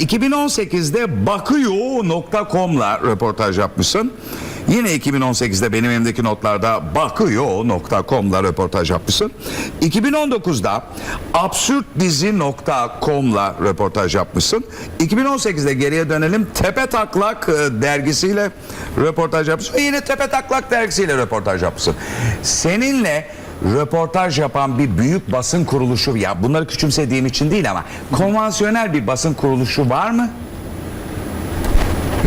2018'de bakıyor.com'la röportaj yapmışsın. Yine 2018'de benim elimdeki notlarda bakıyor.com'la röportaj yapmışsın. 2019'da absürtdizi.com'la röportaj yapmışsın. 2018'de geriye dönelim Tepe Taklak e, dergisiyle röportaj yapmışsın. Yine Tepe Taklak dergisiyle röportaj yapmışsın. Seninle röportaj yapan bir büyük basın kuruluşu ya bunları küçümsediğim için değil ama konvansiyonel bir basın kuruluşu var mı?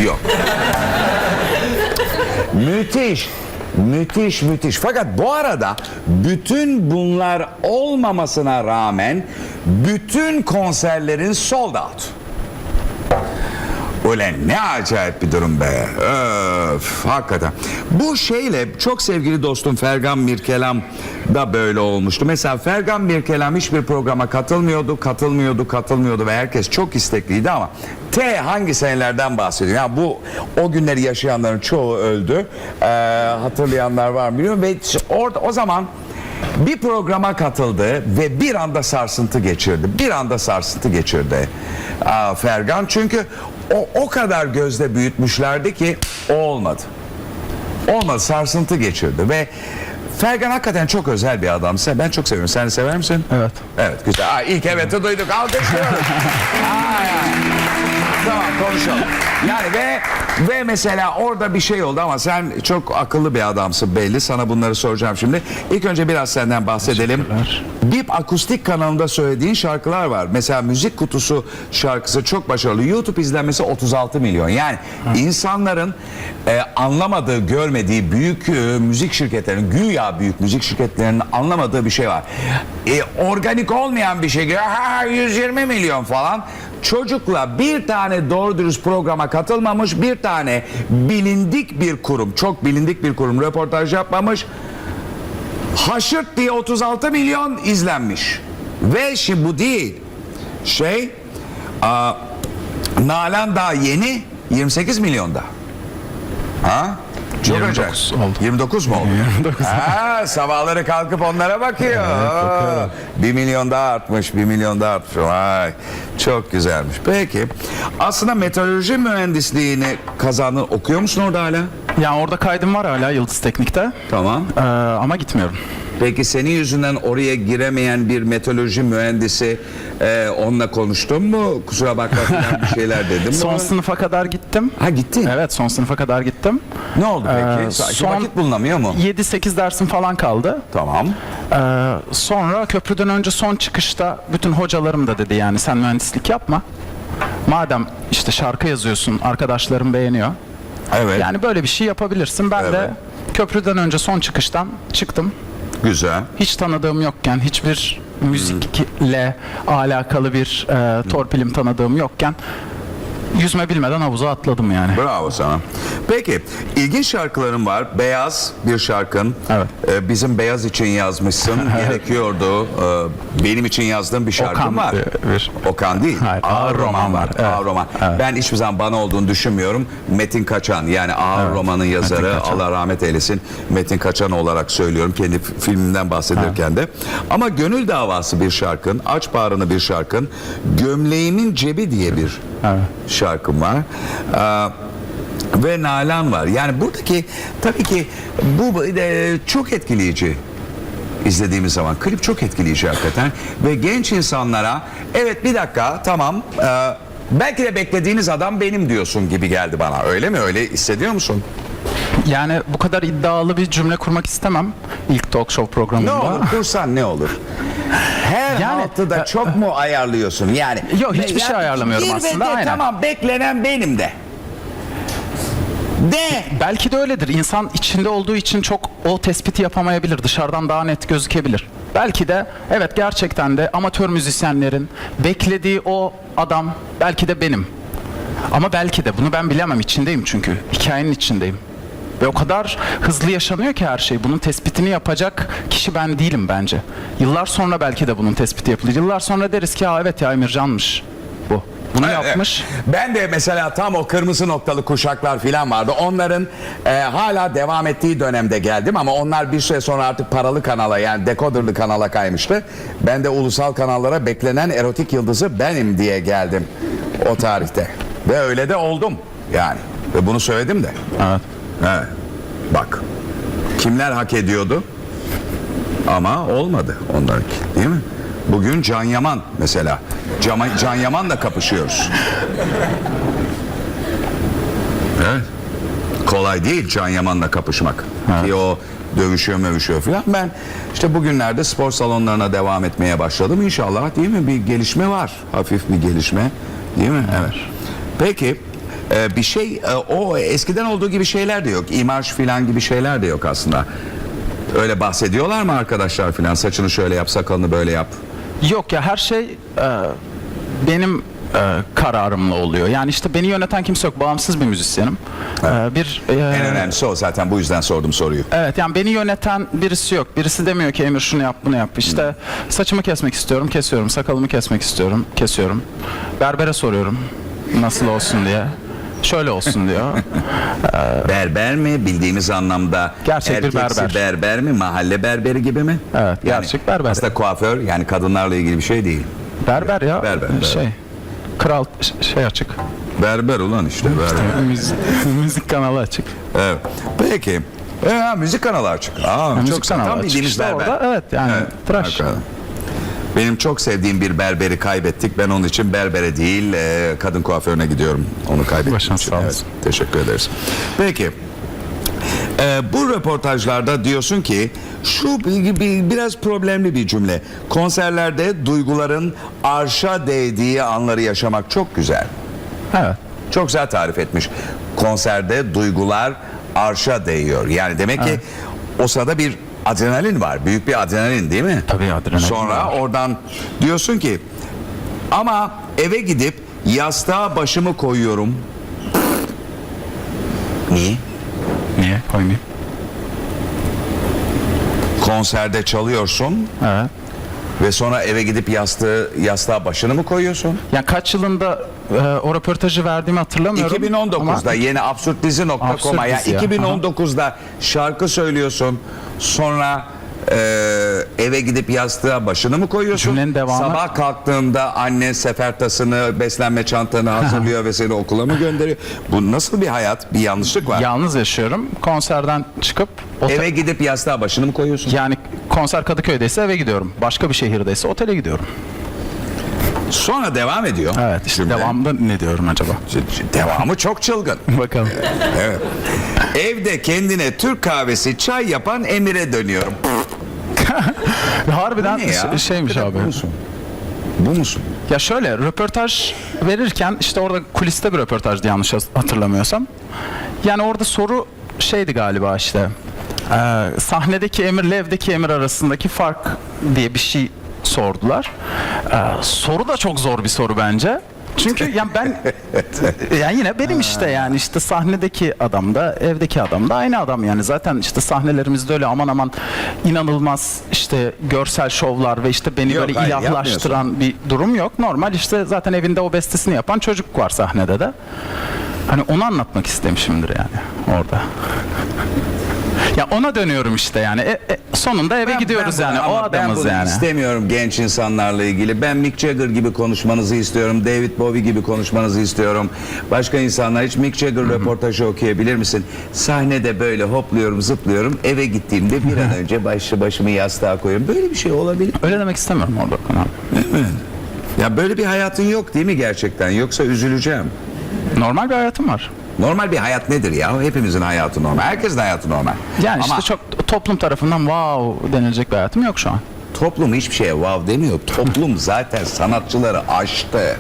Yok. müthiş. Müthiş müthiş. Fakat bu arada bütün bunlar olmamasına rağmen bütün konserlerin sold out. Ulan ne acayip bir durum be. Öf, hakikaten. Bu şeyle çok sevgili dostum Fergan Mirkelam da böyle olmuştu. Mesela Fergan Mirkelam hiçbir programa katılmıyordu, katılmıyordu, katılmıyordu ve herkes çok istekliydi ama T hangi senelerden bahsediyor? Ya bu o günleri yaşayanların çoğu öldü. Ee, hatırlayanlar var mı bilmiyorum ve orada o zaman bir programa katıldı ve bir anda sarsıntı geçirdi. Bir anda sarsıntı geçirdi Aa, Fergan. Çünkü o, o kadar gözde büyütmüşlerdi ki o olmadı. Olmadı sarsıntı geçirdi ve Fergan hakikaten çok özel bir adamsa ben çok seviyorum. Sen de sever misin? Evet. Evet güzel. Aa, ilk evet'i duyduk. Alkışlıyoruz. Aa. Tamam konuşalım. Yani ve ve mesela orada bir şey oldu ama sen çok akıllı bir adamsın belli. Sana bunları soracağım şimdi. İlk önce biraz senden bahsedelim. Bip akustik kanalında söylediğin şarkılar var. Mesela Müzik Kutusu şarkısı çok başarılı. YouTube izlenmesi 36 milyon. Yani insanların e, anlamadığı, görmediği büyük e, müzik şirketlerinin, güya büyük müzik şirketlerinin anlamadığı bir şey var. E, organik olmayan bir şey. Ha 120 milyon falan. Çocukla bir tane doğru dürüst programa katılmamış, bir tane bilindik bir kurum, çok bilindik bir kurum röportaj yapmamış. Haşırt diye 36 milyon izlenmiş. Ve şimdi bu değil. Şey, aa, Nalan daha yeni 28 milyonda. Ha? Çok 29 acayip. oldu. 29 mu oldu? 29. Ha, sabahları kalkıp onlara bakıyor. bakıyorum. Bir milyon daha artmış, bir milyon daha artmış. Vay, çok güzelmiş. Peki, aslında meteoroloji mühendisliğini kazandın. Okuyor musun orada hala? Yani orada kaydım var hala Yıldız Teknik'te Tamam. Ee, ama gitmiyorum. Peki senin yüzünden oraya giremeyen bir meteoroloji mühendisi e, onunla konuştun mu? Kusura bakma falan bir şeyler dedim mi? Son sınıfa kadar gittim. Ha gittin. Evet son sınıfa kadar gittim. Ne oldu peki? Ee, Sanki son- vakit bulunamıyor mu? 7-8 dersim falan kaldı. Tamam. Ee, sonra köprüden önce son çıkışta bütün hocalarım da dedi yani sen mühendislik yapma. Madem işte şarkı yazıyorsun arkadaşlarım beğeniyor. Evet. Yani böyle bir şey yapabilirsin. Ben de köprüden önce son çıkıştan çıktım. Güzel. hiç tanıdığım yokken, hiçbir müzikle alakalı bir e, torpilim tanıdığım yokken yüzme bilmeden havuza atladım yani. Bravo sana. Peki ilginç şarkıların var. Beyaz bir şarkın. Evet. Ee, bizim Beyaz için yazmışsın. Gerekiyordu. Ee, benim için yazdığım bir şarkım Okan, var. bir- Okan değil. Hayır, Ağır roman var. Evet, Ağır roman. evet. Ben hiçbir zaman bana olduğunu düşünmüyorum. Metin Kaçan yani Ağır Evet, romanın yazarı. Allah rahmet eylesin. Metin Kaçan olarak söylüyorum. Kendi filmimden bahsederken de. Ama Gönül Davası bir şarkın. Aç Bağrını bir şarkın. Gömleğimin Cebi diye bir Evet. Şarkım var. Ee, ve Nalan var. Yani buradaki tabii ki bu e, çok etkileyici izlediğimiz zaman. Klip çok etkileyici hakikaten. Ve genç insanlara evet bir dakika tamam e, belki de beklediğiniz adam benim diyorsun gibi geldi bana. Öyle mi? Öyle hissediyor musun? Yani bu kadar iddialı bir cümle kurmak istemem ilk talk show Ne programında. olur kursan ne olur? Her Yani- altı da çok mu ayarlıyorsun yani? Yok, hiçbir şey ayarlamıyorum bir aslında, de aynen. Tamam beklenen benim de. De. Belki de öyledir. İnsan içinde olduğu için çok o tespiti yapamayabilir. Dışarıdan daha net gözükebilir. Belki de evet gerçekten de amatör müzisyenlerin beklediği o adam belki de benim. Ama belki de bunu ben bilemem içindeyim çünkü. Hikayenin içindeyim. Ve o kadar hızlı yaşanıyor ki her şey. Bunun tespitini yapacak kişi ben değilim bence. Yıllar sonra belki de bunun tespiti yapılır. Yıllar sonra deriz ki ha evet ya Emircan'mış bu. Bunu yapmış. Ben de mesela tam o kırmızı noktalı kuşaklar filan vardı. Onların e, hala devam ettiği dönemde geldim ama onlar bir süre sonra artık paralı kanala yani dekoderlı kanala kaymıştı. Ben de ulusal kanallara beklenen erotik yıldızı benim diye geldim. o tarihte. Ve öyle de oldum yani. Ve bunu söyledim de. Evet. Evet. Bak. Kimler hak ediyordu? Ama olmadı onlarınki değil mi? Bugün Can Yaman mesela. Cama- Can Yaman'la kapışıyoruz. Evet. Kolay değil Can Yaman'la kapışmak. Ki o dövüşüyor mövüşüyor falan. Ben işte bugünlerde spor salonlarına devam etmeye başladım. İnşallah değil mi? Bir gelişme var. Hafif bir gelişme. Değil mi? Evet. Peki e, bir şey e, o eskiden olduğu gibi şeyler de yok. İmaj filan gibi şeyler de yok aslında. Öyle bahsediyorlar mı arkadaşlar filan? Saçını şöyle yap, sakalını böyle yap. Yok ya her şey e, benim e, kararımla oluyor. Yani işte beni yöneten kimse yok. Bağımsız bir müzisyenim. E, bir e, En önemlisi o zaten bu yüzden sordum soruyu. Evet yani beni yöneten birisi yok. Birisi demiyor ki Emir şunu yap bunu yap. İşte saçımı kesmek istiyorum kesiyorum. Sakalımı kesmek istiyorum kesiyorum. Berbere soruyorum nasıl olsun diye. Şöyle olsun diyor. Berber mi bildiğimiz anlamda Gerçek bir erkeksi berber. berber mi mahalle berberi gibi mi? Evet, gerçek berber. Aslında kuaför yani kadınlarla ilgili bir şey değil. Berber ya. Berber, berber. Şey. Kral ş- şey açık. Berber ulan işte berber. Müzik, müzik kanalı açık. evet. Peki. E, ha, müzik kanalı açık. Aa, müzik çok güzel. kanalı Tam açık bildiğimiz işte berber. orada, evet, yani tıraş. harika. Benim çok sevdiğim bir berberi kaybettik. Ben onun için berbere değil e, kadın kuaförüne gidiyorum. Onu kaybettim. Başın için. sağ. Evet, teşekkür ederiz. Peki. e, bu röportajlarda diyorsun ki şu bir, bir- biraz problemli bir cümle. Konserlerde duyguların arşa değdiği anları yaşamak çok güzel. Evet. Çok güzel tarif etmiş. Konserde duygular arşa değiyor. Yani demek ki o sırada bir adrenalin var. Büyük bir adrenalin değil mi? Tabii adrenalin Sonra var. oradan diyorsun ki ama eve gidip yastığa başımı koyuyorum. Niye? Niye koymayayım? Konserde çalıyorsun Evet. ve sonra eve gidip yastığı yastığa başını mı koyuyorsun? Yani kaç yılında e, o röportajı verdiğimi hatırlamıyorum. 2019'da ama- yeni absürtdizi.com'a Absürt ya dizi ya, 2019'da şarkı söylüyorsun sonra e, eve gidip yastığa başını mı koyuyorsun? Cümlenin devamı- Sabah kalktığında annen sefertasını, beslenme çantanı hazırlıyor ve seni okula mı gönderiyor? Bu nasıl bir hayat? Bir yanlışlık var. Yalnız yaşıyorum. Konserden çıkıp Eve gidip yastığa başını mı koyuyorsun? yani konser Kadıköy'deyse eve gidiyorum. Başka bir şehirdeyse otele gidiyorum. Sonra devam ediyor. Evet işte devamında ne diyorum acaba? Devamı çok çılgın. Bakalım. Evet. Evde kendine Türk kahvesi, çay yapan Emir'e dönüyorum. Harbiden Ne ya? şeymiş abi. Bu musun? Bu musun? Ya şöyle röportaj verirken işte orada kuliste bir röportajdı yanlış hatırlamıyorsam. Yani orada soru şeydi galiba işte. e, sahnedeki Emir'le evdeki Emir arasındaki fark diye bir şey sordular. E, soru da çok zor bir soru bence. Çünkü yani ben yani yine benim işte yani işte sahnedeki adam da evdeki adam da aynı adam yani zaten işte sahnelerimizde öyle aman aman inanılmaz işte görsel şovlar ve işte beni Yok, böyle hayır, ilahlaştıran bir durum yok. Normal işte zaten evinde o bestesini yapan çocuk var sahnede de. Hani onu anlatmak istemişimdir yani orada. Ya ona dönüyorum işte yani. E, e, sonunda eve Ben- gidiyoruz ben yani. bunu- o ama ben adamız bunu yani. istemiyorum genç insanlarla ilgili. Ben Mick Jagger gibi konuşmanızı istiyorum. David Bowie gibi konuşmanızı istiyorum. Başka insanlar hiç Mick Jagger röportajı okuyabilir misin? Sahnede böyle hopluyorum, zıplıyorum. Eve gittiğimde bir an önce başı başımı yastığa koyuyorum. Böyle bir şey olabilir. Öyle demek istemiyorum orada. Mi? Ya böyle bir hayatın yok değil mi gerçekten? Yoksa üzüleceğim. Normal bir hayatım var. Normal bir hayat nedir ya? Hepimizin hayatı normal. Herkesin hayatı normal. Yani Ama işte çok toplum tarafından wow denilecek bir hayatım yok şu an. toplum hiçbir şeye wow demiyor. Toplum zaten sanatçıları aştı.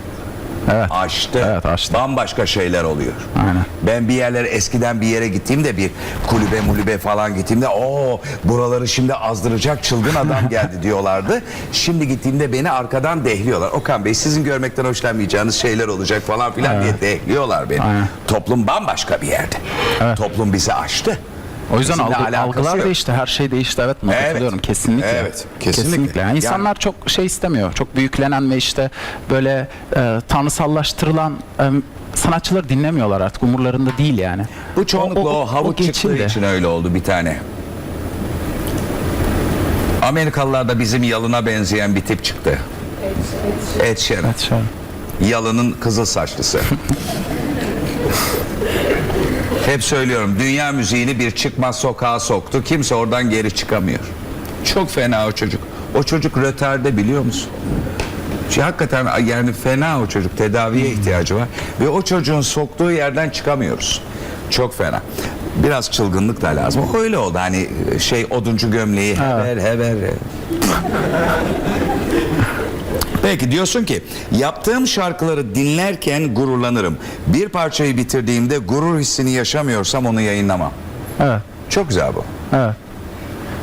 Evet. Açtı. Evet, açtı. Bambaşka şeyler oluyor. Aynen. Ben bir yerlere eskiden bir yere gittiğimde bir kulübe mulübe falan gittiğimde o buraları şimdi azdıracak çılgın adam geldi diyorlardı. Şimdi gittiğimde beni arkadan dehliyorlar. Okan Bey sizin görmekten hoşlanmayacağınız şeyler olacak falan filan diye dehliyorlar beni. Aynen. Toplum bambaşka bir yerde. Toplum bizi aştı. O yüzden Bizimle algı- alakası algılar yok. değişti, her şey değişti. Evet, Evet. katılıyorum kesinlikle. Evet, kesinlikle. Yani insanlar çok şey istemiyor. Çok büyüklenen ve işte böyle e, tanrısallaştırılan e, sanatçıları dinlemiyorlar artık. Umurlarında değil yani. Bu çoğunlukla o, havuç çıktığı için öyle oldu bir tane. Amerikalılarda bizim yalına benzeyen bir tip çıktı. Ed Sheeran. Evet şöyle. Yalının kızıl saçlısı. Hep söylüyorum dünya müziğini bir çıkmaz sokağa soktu. Kimse oradan geri çıkamıyor. Çok fena o çocuk. O çocuk röterde biliyor musun? Şey, hakikaten yani fena o çocuk. Tedaviye ihtiyacı var. Ve o çocuğun soktuğu yerden çıkamıyoruz. Çok fena. Biraz çılgınlık da lazım. Öyle oldu hani şey oduncu gömleği hever hever. Peki diyorsun ki yaptığım şarkıları dinlerken gururlanırım. Bir parçayı bitirdiğimde gurur hissini yaşamıyorsam onu yayınlamam. Evet. Çok güzel bu. Evet.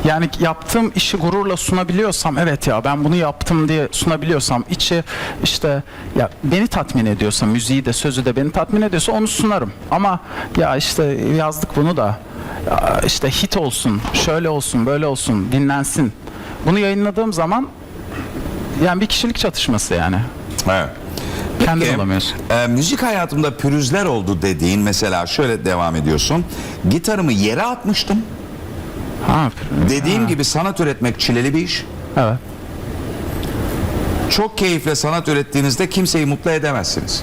Yani yaptığım işi gururla sunabiliyorsam evet ya ben bunu yaptım diye sunabiliyorsam içi işte ya beni tatmin ediyorsa müziği de sözü de beni tatmin ediyorsa onu sunarım. Ama ya işte yazdık bunu da ya işte hit olsun şöyle olsun böyle olsun dinlensin. Bunu yayınladığım zaman yani bir kişilik çatışması yani. Evet. Kendin Peki, olamıyorsun. e, müzik hayatımda pürüzler oldu dediğin mesela şöyle devam ediyorsun. Gitarımı yere atmıştım. Ha, Dediğim gibi sanat üretmek çileli bir iş. evet. Çok keyifle sanat ürettiğinizde kimseyi mutlu edemezsiniz.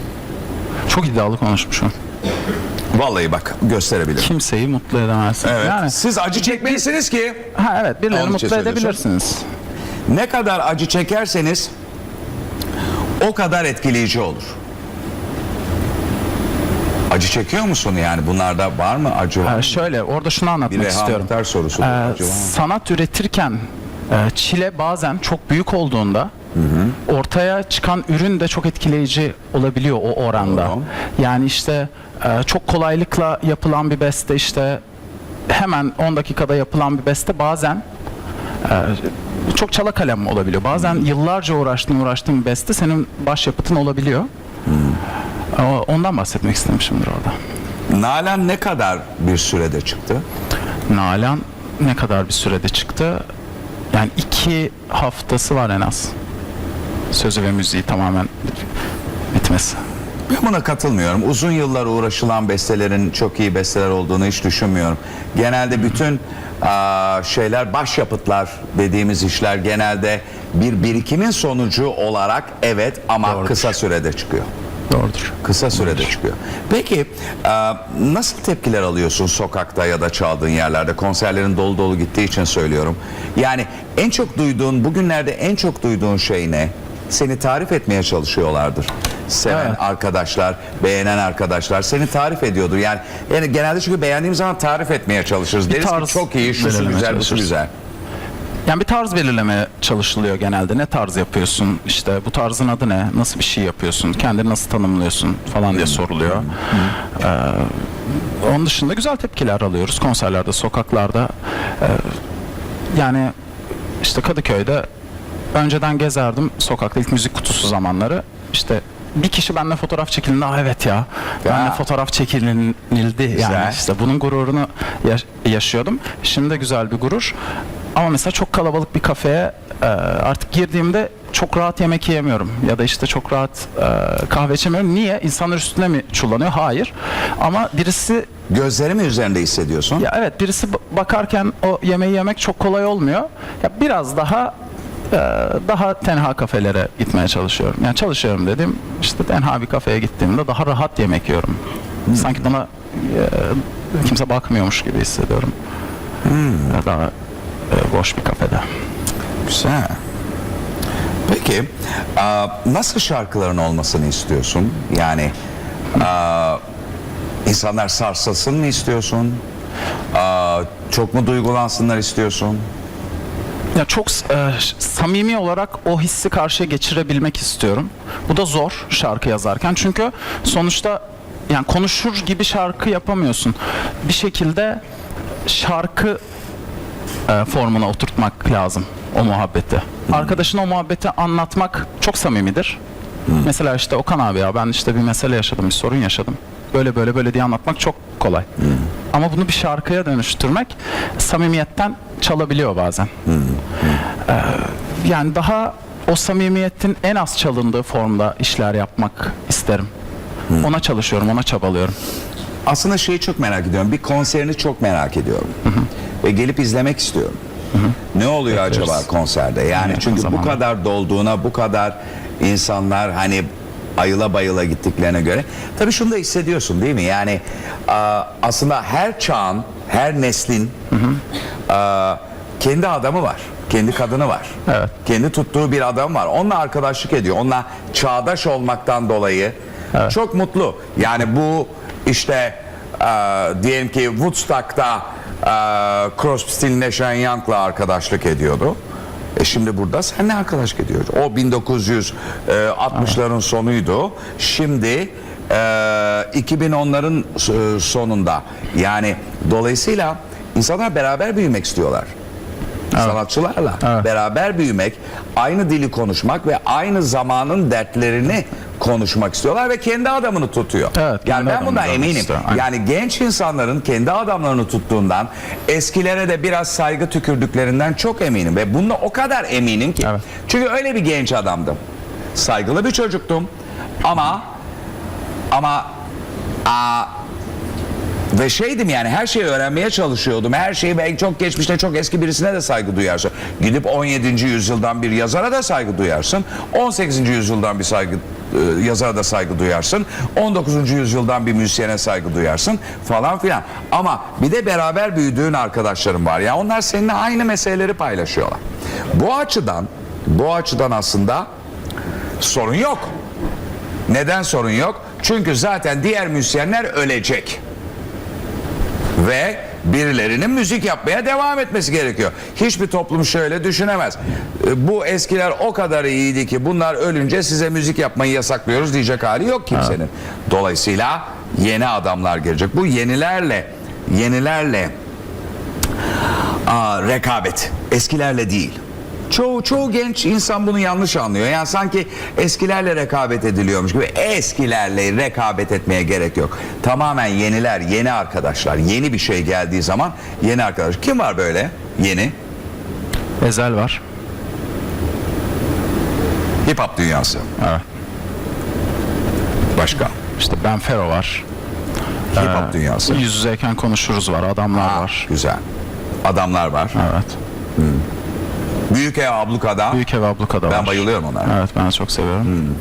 Çok iddialı konuşmuşum. Vallahi bak gösterebilirim. Kimseyi mutlu edemezsin. Evet. Yani Siz acı çekmelisiniz ki ha evet birilerini Onun için mutlu söylüyorsun. edebilirsiniz. Ne kadar acı çekerseniz o kadar etkileyici olur. Acı çekiyor musun yani bunlarda var mı acı var Ee, mı? şöyle orada şunu Bir anlatmak Reha istiyorum. Muhtar sorusu. Ee, acı var mı? sanat üretirken e, çile bazen çok büyük olduğunda ortaya çıkan ürün de çok etkileyici olabiliyor o oranda. Doğru. Yani işte e, çok kolaylıkla yapılan bir beste işte hemen 10 dakikada yapılan bir beste bazen e, çok çala kalem olabiliyor. Bazen yıllarca uğraştığın uğraştığın bir beste senin başyapıtın olabiliyor. O- Ondan bahsetmek istemişimdir orada. Nalan ne kadar bir sürede çıktı? Nalan ne kadar bir sürede çıktı? Yani iki haftası var en az. Sözü ve müziği tamamen bitmesi. Ben buna katılmıyorum. Uzun yıllar uğraşılan bestelerin çok iyi besteler olduğunu hiç düşünmüyorum. Genelde bütün aa, şeyler başyapıtlar dediğimiz işler genelde bir birikimin sonucu olarak evet ama Doğrudur. kısa sürede çıkıyor. Doğrudur. Kısa sürede çıkıyor. Peki aa, nasıl tepkiler alıyorsun sokakta ya da çaldığın yerlerde? Konserlerin dolu dolu gittiği için söylüyorum. Yani en çok duyduğun, bugünlerde en çok duyduğun şey ne? Seni tarif etmeye çalışıyorlardır. Seven Evet. arkadaşlar, beğenen arkadaşlar seni tarif ediyordur. Yani, yani genelde çünkü beğendiğimiz zaman tarif etmeye çalışırız. Bir Deriz ki tarz çok iyi, şusu güzel, busu güzel. Yani bir tarz belirlemeye çalışılıyor genelde. Ne tarz yapıyorsun? İşte bu tarzın adı ne? Nasıl bir şey yapıyorsun? Kendini nasıl tanımlıyorsun? Falan diye soruluyor. Ee, onun dışında güzel tepkiler alıyoruz konserlerde, sokaklarda. Ee, yani işte Kadıköy'de önceden gezerdim sokakta ilk müzik kutusu zamanları. Bir kişi benimle fotoğraf çekildi. Aa evet ya. Benimle fotoğraf çekilildi. Güzel. Yani işte bunun gururunu yaş- yaşıyordum. Şimdi de güzel bir gurur. Ama mesela çok kalabalık bir kafeye e, artık girdiğimde çok rahat yemek yiyemiyorum ya da işte çok rahat e, kahve içemiyorum. Niye? İnsanlar üstüne mi çullanıyor? Hayır. Ama birisi Gözleri mi üzerinde hissediyorsun? ya evet birisi ba- bakarken o yemeği yemek çok kolay olmuyor. Ya biraz daha daha tenha kafelere gitmeye çalışıyorum. Yani çalışıyorum dedim. işte tenha bir kafeye gittiğimde daha rahat yemek yiyorum. Sanki bana e, kimse bakmıyormuş gibi hissediyorum. Ya Daha e, boş bir kafede. Güzel. Peki aa, nasıl şarkıların olmasını istiyorsun? Yani aa, insanlar sarsılsın mı istiyorsun? Aa, çok mu duygulansınlar istiyorsun? Ya çok e, samimi olarak o hissi karşıya geçirebilmek istiyorum. Bu da zor şarkı yazarken çünkü sonuçta yani konuşur gibi şarkı yapamıyorsun. Bir şekilde şarkı e, formuna oturtmak lazım o muhabbeti. Arkadaşına o muhabbeti anlatmak çok samimidir. Mesela işte Okan abi ya ben işte bir mesele yaşadım, bir sorun yaşadım. Böyle böyle böyle diye anlatmak çok kolay. Ama bunu bir şarkıya dönüştürmek samimiyetten çalabiliyor bazen. Ee, yani daha o samimiyetin en az çalındığı formda işler yapmak isterim. Ona çalışıyorum, ona çabalıyorum. Aslında şeyi çok merak ediyorum. Bir konserini çok merak ediyorum. Ve gelip izlemek istiyorum. Ne oluyor Bekleriz. acaba konserde? Yani Yakın çünkü bu kadar dolduğuna, bu kadar insanlar hani ayıla bayıla gittiklerine göre. Tabii şunu da hissediyorsun değil mi? Yani aslında her çağın, her neslin a, kendi adamı var. Kendi kadını var. Evet. Kendi tuttuğu bir adam var. Onunla arkadaşlık ediyor. Onunla çağdaş olmaktan dolayı çok mutlu. Yani bu işte e, diyelim ki Woodstock'ta e, Crosby, Still Nash Young'la arkadaşlık ediyordu. E şimdi burada seninle arkadaşlık ediyor. O 1960'ların sonuydu. Şimdi e, 2010'ların e, sonunda. Yani dolayısıyla insanlar beraber büyümek istiyorlar sanatçılarla Evet. beraber büyümek, aynı dili konuşmak ve aynı zamanın dertlerini konuşmak istiyorlar ve kendi adamını tutuyor. Evet, yani ben bundan eminim. aynen. Yani genç insanların kendi adamlarını tuttuğundan, eskilere de biraz saygı tükürdüklerinden çok eminim ve bunda o kadar eminim ki. Evet. Çünkü öyle bir genç adamdım. Saygılı bir çocuktum ama ama aa, ve şeydim yani her şeyi öğrenmeye çalışıyordum. Her şeyi belki çok geçmişte çok eski birisine de saygı duyarsın. Gidip 17. yüzyıldan bir yazara da saygı duyarsın. 18. yüzyıldan bir saygı e, yazara da saygı duyarsın. 19. yüzyıldan bir müzisyene saygı duyarsın falan filan. Ama bir de beraber büyüdüğün arkadaşlarım var. Ya onlar seninle aynı meseleleri paylaşıyorlar. Bu açıdan bu açıdan aslında sorun yok. Neden sorun yok? Çünkü zaten diğer müzisyenler ölecek ve birilerinin müzik yapmaya devam etmesi gerekiyor. Hiçbir toplum şöyle düşünemez. E, Bu eskiler o kadar iyiydi ki bunlar ölünce size müzik yapmayı yasaklıyoruz diyecek hali yok kimsenin. Dolayısıyla yeni adamlar gelecek. Bu yenilerle yenilerle aa, rekabet. Eskilerle değil. Çoğu çoğu genç insan bunu yanlış anlıyor. Yani sanki eskilerle rekabet ediliyormuş gibi. Eskilerle rekabet etmeye gerek yok. Tamamen yeniler, yeni arkadaşlar. Yeni bir şey geldiği zaman yeni arkadaş. Kim var böyle? Yeni. Ezel var. Hip hop dünyası. Evet. Başka. İşte Ben Fero var. Hip hop dünyası. Yüz yüzeyken konuşuruz var. Adamlar Ha, var. Güzel. Adamlar var. Evet. Büyük ev ablukada. Büyük ev ablukada var. Ben bayılıyorum onlara. Evet ben çok seviyorum.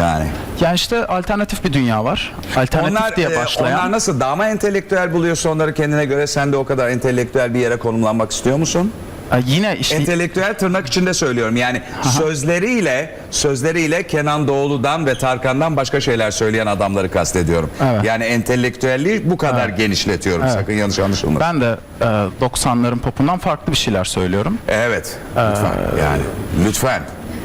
Yani. Yani işte alternatif bir dünya var. Alternatif Onlar, diye e, başlayan. onlar nasıl daha mı entelektüel buluyorsun onları kendine göre sen de o kadar entelektüel bir yere konumlanmak istiyor musun? E, yine işte Entelektüel tırnak içinde söylüyorum. Yani sözleriyle sözleriyle Kenan Doğulu'dan ve Tarkan'dan başka şeyler söyleyen adamları kastediyorum. Evet. Yani entelektüelliği bu kadar genişletiyorum. Evet. Sakın yanlış anlaşılmasın. ben de e, 90'ların popundan farklı bir şeyler söylüyorum. Evet. Lütfen. yani lütfen.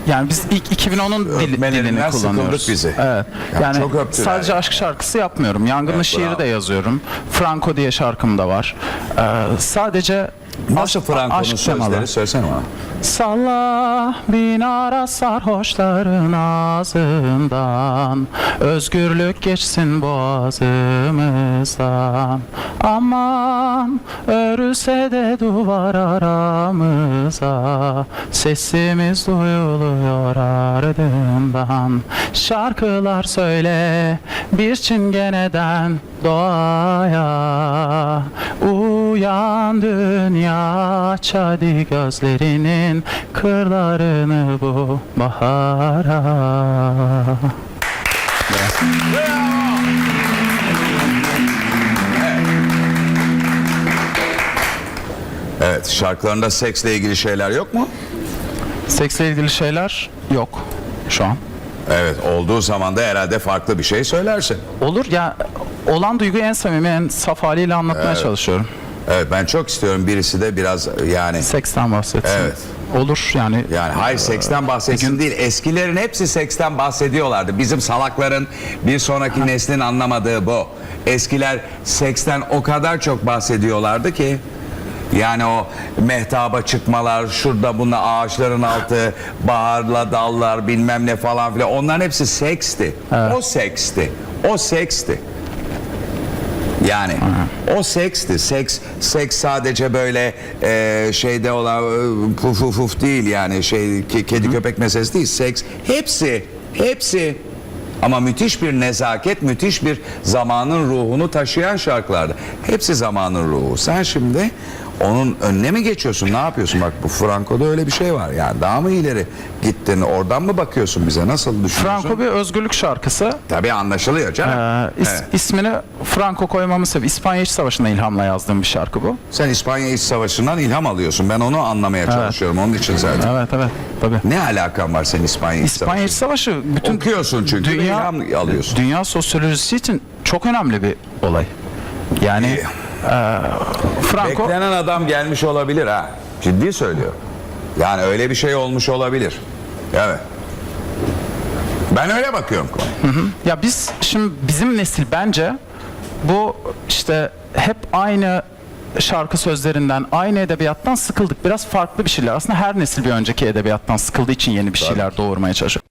Yani biz ilk 2010'un dil, dilini kullanıyoruz. bizi. Evet. Ya Yani çok öptüler sadece aşk şarkısı yapmıyorum. Yangınlı Evet, şiiri bravo. de yazıyorum. Franco diye şarkım da var. Ee, sadece Nasıl Franco'nun sözleri söylesene bana. Salla bin ara sarhoşların ağzından. Özgürlük geçsin boğazımızdan. Aman örülse de duvar aramıza. Sesimiz duyuluyor ardından. Şarkılar söyle bir çingeneden doğaya Uyan dünya aç hadi gözlerinin kırlarını bu bahara Evet şarkılarında seksle ilgili şeyler yok mu? Seksle ilgili şeyler yok şu an. Evet olduğu zaman da herhalde farklı bir şey söylersin. Olur ya olan duyguyu en samimi en saf haliyle anlatmaya çalışıyorum. Evet ben çok istiyorum birisi de biraz yani Seksten bahsetsin. Evet. Olur yani. yani hayır seksten bahsetsin değil. Eskilerin hepsi seksten bahsediyorlardı. Bizim salakların bir sonraki neslin anlamadığı bu. Eskiler seksten o kadar çok bahsediyorlardı ki yani o mehtaba çıkmalar, şurada bunda ağaçların altı, baharla dallar bilmem ne falan filan. Onların hepsi seksti. O seksti. O seksti. Yani o seksti. Seks seks sadece böyle e, şeyde olan e, puf puf puf değil yani şey ke- kedi köpek meselesi değil. Seks hepsi hepsi ama müthiş bir nezaket, müthiş bir zamanın ruhunu taşıyan şarkılardı. Hepsi zamanın ruhu. Sen şimdi onun önüne mi geçiyorsun? Ne yapıyorsun? Bak bu Franco'da öyle bir şey var. Yani daha mı ileri gittin? Oradan mı bakıyorsun bize? Nasıl düşünüyorsun? Franco bir özgürlük şarkısı. Tabii anlaşılıyor canım. Ee, is- Evet. ismini Franco koymamın sebebi İspanya İç Savaşı'na ilhamla yazdığım bir şarkı bu. Sen İspanya İç Savaşı'ndan ilham alıyorsun. Ben onu anlamaya çalışıyorum. Onun için zaten. Evet evet tabii. Ne alakan var senin İspanya İç İspanya İç Savaşı? Savaşı bütün Okuyorsun çünkü ve ilham alıyorsun. Dünya sosyolojisi için çok önemli bir olay. Yani İyi. e, Franco Beklenen adam gelmiş olabilir ha. Ciddi söylüyor. Yani öyle bir şey olmuş olabilir. Evet. Ben öyle bakıyorum konuya. Ya biz şimdi bizim nesil bence bu işte hep aynı şarkı sözlerinden, aynı edebiyattan sıkıldık. Biraz farklı bir şeyler. Aslında her nesil bir önceki edebiyattan sıkıldığı için yeni bir şeyler doğurmaya çalışıyor.